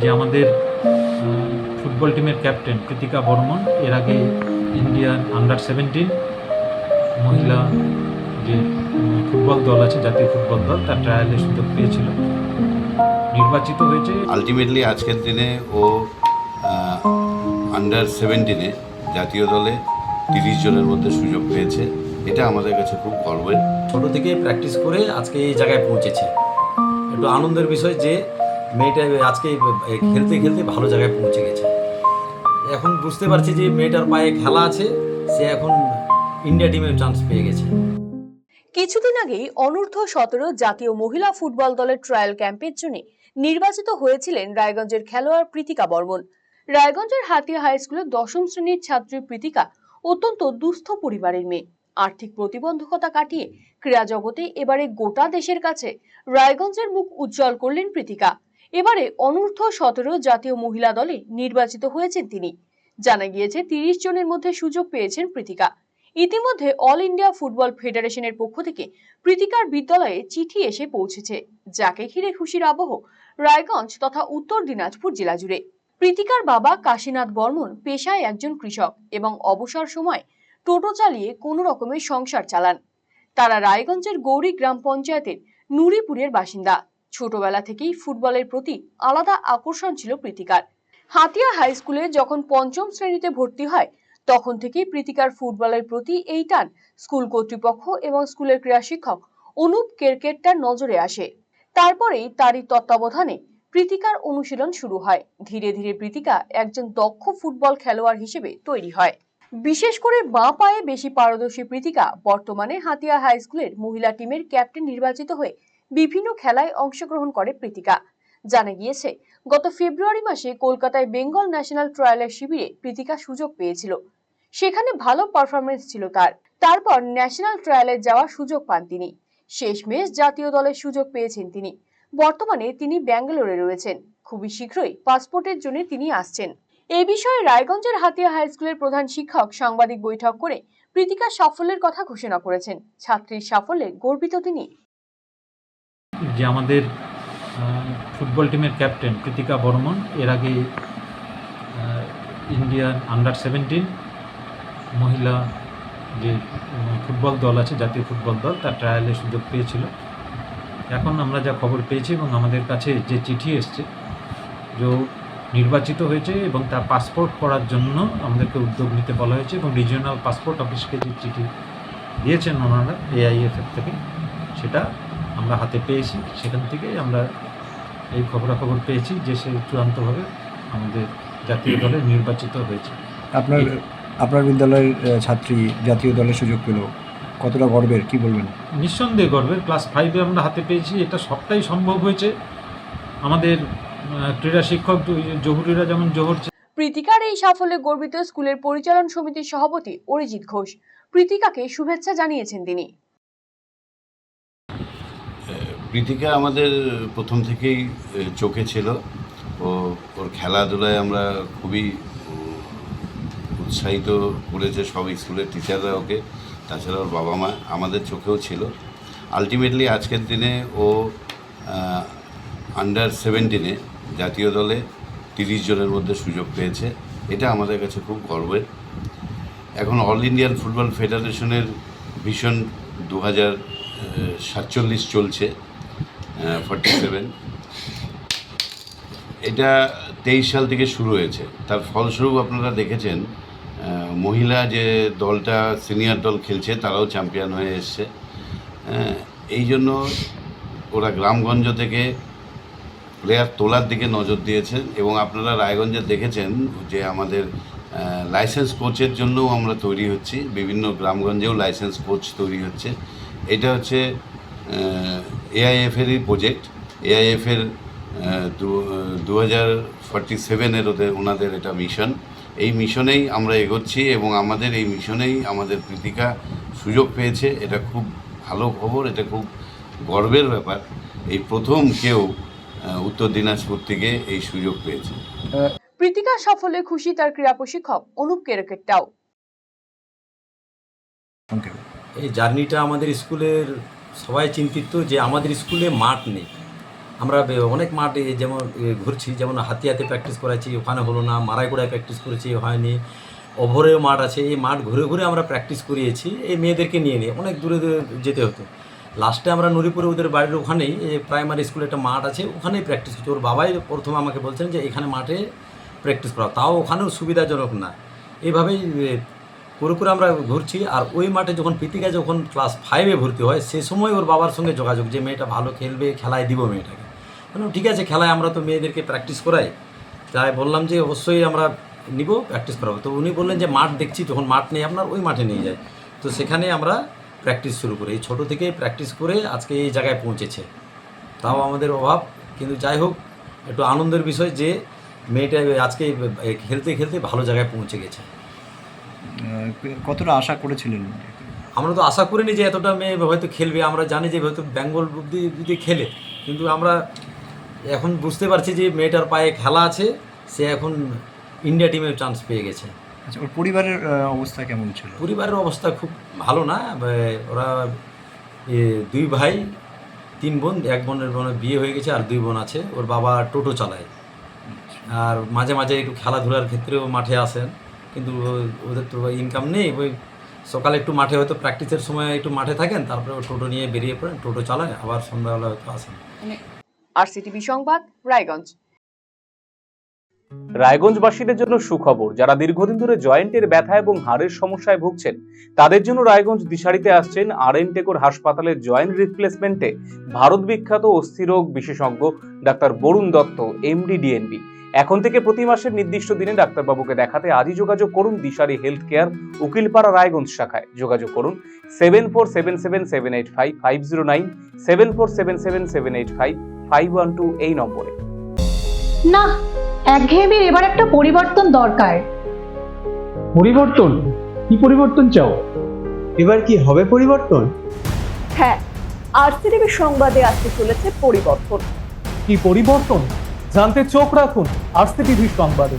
যে আমাদের ফুটবল টিমের ক্যাপ্টেন কৃতিকা বর্মন এর আগে ইন্ডিয়ান আন্ডার সেভেন্টিন মহিলা যে ফুটবল দল আছে জাতীয় ফুটবল দল তার ট্রায়ালের সুযোগ পেয়েছিল। নির্বাচিত হয়েছে। আলটিমেটলি আজকের দিনে ও আন্ডার সেভেন্টিনে জাতীয় দলে তিরিশ জনের মধ্যে সুযোগ পেয়েছে। এটা আমাদের কাছে খুব গর্বের। ছোট থেকে প্র্যাকটিস করে আজকে এই জায়গায় পৌঁছেছে। একটু আনন্দের বিষয় যে মেয়েটা আজকে খেলতে খেলতে ভালো জায়গায় পৌঁছে গেছে। এখন বুঝতে পারছি যে মেয়েটার পায়ে খেলা আছে, সে এখন ইন্ডিয়া টিমে চান্স পেয়ে গেছে। কিছুদিন আগেই অনূর্ধ্ব সতেরো জাতীয় মহিলা ফুটবল দলের ট্রায়াল ক্যাম্পের জন্য নির্বাচিত হয়েছিলেন রায়গঞ্জের খেলোয়াড় প্রীতিকা বর্মন। রায়গঞ্জের হাতিয়া হাই স্কুলের দশম শ্রেণির ছাত্রী প্রীতিকা অত্যন্ত দুস্থ পরিবারের মেয়ে। আর্থিক প্রতিবন্ধকতা কাটিয়ে ক্রীড়া জগতে এবারে গোটা দেশের কাছে রায়গঞ্জের মুখ উজ্জ্বল করলেন প্রীতিকা। এবারে অনূর্ধ্ব সতেরো জাতীয় মহিলা দলে নির্বাচিত হয়েছেন তিনি। জানা গিয়েছে, তিরিশ জনের মধ্যে সুযোগ পেয়েছেন প্রীতিকা। ইতিমধ্যে অল ইন্ডিয়া ফুটবল ফেডারেশনের পক্ষ থেকে প্রীতিকার বিদ্যালয়ে চিঠি এসে পৌঁছেছে, যাকে ঘিরে খুশির আবহ রায়গঞ্জ তথা উত্তর দিনাজপুর জেলা জুড়ে। প্রীতিকার বাবা কাশীনাথ বর্মন পেশায় একজন কৃষক এবং অবসর সময় টোটো চালিয়ে কোনো রকমের সংসার চালান। তারা রায়গঞ্জের গৌরী গ্রাম পঞ্চায়েতের নুরিপুরের বাসিন্দা। ছোটবেলা থেকেই ফুটবলের প্রতি আলাদা আকর্ষণ ছিল প্রীতিকার। হাতিয়া হাই স্কুলে যখন পঞ্চম শ্রেণীতে ভর্তি হয়, তখন থেকেই প্রীতিকার ফুটবলের প্রতি এই টান স্কুল কর্তৃপক্ষ এবং স্কুলের ক্রীড়া শিক্ষক অনুপ কেরকেটটার নজরে আসে। তারপরেই তারই তত্ত্বাবধানে প্রীতিকার অনুশীলন শুরু হয়। ধীরে ধীরে প্রীতিকা একজন দক্ষ ফুটবল খেলোয়াড় হিসেবে তৈরি হয়। বিশেষ করে বাঁ পায়ে বেশি পারদর্শী প্রীতিকা বর্তমানে হাতিয়া হাই স্কুলের মহিলা টিমের ক্যাপ্টেন নির্বাচিত হয়ে বিভিন্ন খেলায় অংশগ্রহণ করে প্রীতিকা। জানা গিয়েছে, গত ফেব্রুয়ারি মাসে কলকাতায় বেঙ্গল ন্যাশনাল ট্রায়ালের শিবিরে প্রীতিকা সুযোগ পেয়েছিল। সেখানে ভালো পারফরমেন্স ছিল তার। তারপর ন্যাশনাল ট্রায়ালে যাওয়ার সুযোগ পান তিনি। শেষমেশ জাতীয় দলের সুযোগ পেয়েছেন তিনি। বর্তমানে তিনি ব্যাঙ্গালোরে রয়েছেন। খুবই শীঘ্রই পাসপোর্টের জন্য তিনি আসছেন। এই বিষয়ে রায়গঞ্জের হাতিয়া হাই স্কুলের প্রধান শিক্ষক সাংবাদিক বৈঠক করে প্রীতিকার সাফল্যের কথা ঘোষণা করেছেন। ছাত্রীর সাফল্যে গর্বিত তিনি। যে আমাদের ফুটবল টিমের ক্যাপ্টেন কৃতিকা বর্মন, এর আগে ইন্ডিয়ান আন্ডার সেভেন্টিন মহিলা যে ফুটবল দল আছে, জাতীয় ফুটবল দল, তার ট্রায়ালের সুযোগ পেয়েছিল। এখন আমরা যা খবর পেয়েছি এবং আমাদের কাছে যে চিঠি এসছে, যে নির্বাচিত হয়েছে এবং তার পাসপোর্ট করার জন্য আমাদেরকে উদ্যোগ নিতে বলা হয়েছে এবং রিজিওনাল পাসপোর্ট অফিসকে যে চিঠি দিয়েছেন ওনারা এআইএফএফ থেকে, সেটা আমরা হাতে পেয়েছি সেখান থেকে আমরা এই খবরাখবর পেয়েছি যে সে চূড়ান্তভাবে আমাদের জাতীয় দলে নির্বাচিত হয়েছে। আপনার আপনার বিদ্যালয়ের ছাত্রী জাতীয় দলে সুযোগ পেল। কতটা গর্বের কি বলবেন? নিঃসন্দেহে গর্বের। ক্লাস ফাইভে আমরা হাতে পেয়েছি এটা সবটাই সম্ভব হয়েছে। আমাদের ক্রীড়া শিক্ষক জহুরিরা যেমন জোহর প্রীতিকার এই সাফল্যে গর্বিত স্কুলের পরিচালন সমিতির সভাপতি অরিজিৎ ঘোষ। প্রীতিকাকে শুভেচ্ছা জানিয়েছেন তিনি। প্রীতিকা আমাদের প্রথম থেকেই চোখে ছিল। ও, ওর খেলাধুলায় আমরা খুবই উৎসাহিত করেছে সব স্কুলের টিচাররা ওকে। তাছাড়া ওর বাবা মা আমাদের চোখেও ছিল। আলটিমেটলি আজকের দিনে ও আন্ডার সেভেন্টিনে জাতীয় দলে তিরিশ জনের মধ্যে সুযোগ পেয়েছে। এটা আমাদের কাছে খুব গর্বের। এখন অল ইন্ডিয়ান ফুটবল ফেডারেশনের ভীষণ দু হাজার সাতচল্লিশ চলছে। ফর্টি সেভেন এটা তেইশ সাল থেকে শুরু হয়েছে। তার ফলস্বরূপ আপনারা দেখেছেন মহিলা যে দলটা সিনিয়র দল খেলছে তারাও চ্যাম্পিয়ন হয়ে এসছে। হ্যাঁ, এই জন্য ওরা গ্রামগঞ্জ থেকে প্লেয়ার তোলার দিকে নজর দিয়েছেন এবং আপনারা রায়গঞ্জে দেখেছেন যে আমাদের লাইসেন্স কোচের জন্যও আমরা তৈরি হচ্ছি। বিভিন্ন গ্রামগঞ্জেও লাইসেন্স কোচ তৈরি হচ্ছে। এটা হচ্ছে এআইএফেরই প্রজেক্ট এআইএফের দু হাজার ফর্টি সেভেনের ওদের ওনাদের এটা মিশন এই মিশনেই আমরা এগোচ্ছি এবং আমাদের এই মিশনেই আমাদের প্রীতিকা সুযোগ পেয়েছে। এটা খুব ভালো খবর এটা খুব গর্বের ব্যাপার। এই প্রথম কেউ উত্তর দিনাজপুর থেকে এই সুযোগ পেয়েছে। প্রীতিকার সাফল্যে খুশি তার ক্রীড়া প্রশিক্ষক অনুপ কেরকেটটাও। এই জার্নিটা আমাদের স্কুলের সবাই চিন্তিত যে আমাদের স্কুলে মাঠ নেই। আমরা অনেক মাঠে যেমন ঘুরছি, যেমন হাতিয়াতে প্র্যাকটিস করাচ্ছি, ওখানে হলো না, মারাইকোড়ায় প্র্যাকটিস করেছি, হয়নি। ওভরেও মাঠ আছে, এই মাঠ ঘুরে ঘুরে আমরা প্র্যাকটিস করিয়েছি, এই মেয়েদেরকে নিয়ে নিয়ে অনেক দূরে দূরে যেতে হতো। লাস্টে আমরা নুরিপুরে ওদের বাড়ির ওখানেই প্রাইমারি স্কুলে একটা মাঠ আছে, ওখানেই প্র্যাকটিস করছি। ওর বাবাই প্রথমে আমাকে বলছেন যে, এখানে মাঠে প্র্যাকটিস করা তাও ওখানেও সুবিধাজনক না। এইভাবেই করে আমরা ঘুরছি, আর ওই মাঠে যখন প্রীতিকা যখন ক্লাস ফাইভে ভর্তি হয়, সে সময় ওর বাবার সঙ্গে যোগাযোগ যে মেয়েটা ভালো খেলবে, খেলায় দিব মেয়েটাকে। বললাম, ঠিক আছে, খেলায় আমরা তো মেয়েদেরকে প্র্যাকটিস করাই। তাই বললাম যে, অবশ্যই আমরা নিব প্র্যাকটিস করাবো। তো উনি বললেন যে, মাঠ দেখছি, যখন মাঠ নেই আপনার, ওই মাঠে নিয়ে যায় তো সেখানে আমরা প্র্যাকটিস শুরু করি। এই ছোটো থেকে প্র্যাকটিস করে আজকে এই জায়গায় পৌঁছেছে। তাও আমাদের অভাব, কিন্তু যাই হোক, একটু আনন্দের বিষয় যে, মেয়েটা আজকে খেলতে খেলতে ভালো জায়গায় পৌঁছে গেছে। কতটা আশা করেছিলেন? আমরা তো আশা করিনি যে এতটা মেয়ে হয়তো খেলবে আমরা জানি যে হয়তো বেঙ্গল অব্দি যদি খেলে কিন্তু আমরা এখন বুঝতে পারছি যে মেয়েটার পায়ে খেলা আছে সে এখন ইন্ডিয়া টিমে চান্স পেয়ে গেছে। আচ্ছা ওর পরিবারের অবস্থা কেমন ছিল? পরিবারের অবস্থা খুব ভালো না ওরা দুই ভাই তিন বোন এক বোনের বোনের বিয়ে হয়ে গেছে আর দুই বোন আছে ওর বাবা টোটো চালায়। আর মাঝে মাঝে একটু খেলাধুলার ক্ষেত্রেও মাঠে আসেন। কিন্তু ওদের তো ইনকাম নেই ওই সকালে একটু মাঠে হয়তো প্র্যাকটিসের সময় একটু মাঠে থাকেন তারপরে ও টোটো নিয়ে বেরিয়ে পড়েন টোটো চালায় আবার সন্ধ্যাবেলা হয়তো আসেন। আরসিটিভি সংবাদ রায়গঞ্জ। রায়গঞ্জবাসীদের জন্য সুখবর যারা দীর্ঘদিন ধরে জয়েন্টের ব্যথা এবং হাড়ের সমস্যায় ভুগছেন তাদের জন্য রায়গঞ্জ দিশারিতে আসছেন আর এন টেকোর হাসপাতালের জয়েন্ট রিপ্লেসমেন্টে ভারত বিখ্যাত অস্থিরোগ বিশেষজ্ঞ doctor Barun Dutta MD DNB এখন থেকে প্রতি মাসের নির্দিষ্ট দিনে ডাক্তারবাবুকে দেখাতে আজই যোগাযোগ করুন দিশারি হেলথ কেয়ার উকিলপাড়া রায়গঞ্জ শাখায়। যোগাযোগ করুন seven four seven seven seven eight five five zero nine seven four seven seven seven eight five five one two এই নম্বরে। না একঘেয়েমির এবার একটা পরিবর্তন দরকার। পরিবর্তন? কি পরিবর্তন চাও? এবার কি হবে পরিবর্তন? হ্যাঁ আরসিটিভি সংবাদে আসতে চলেছে পরিবর্তন। কি পরিবর্তন? জানতে চোখ রাখুন আরসিটিভি সংবাদে।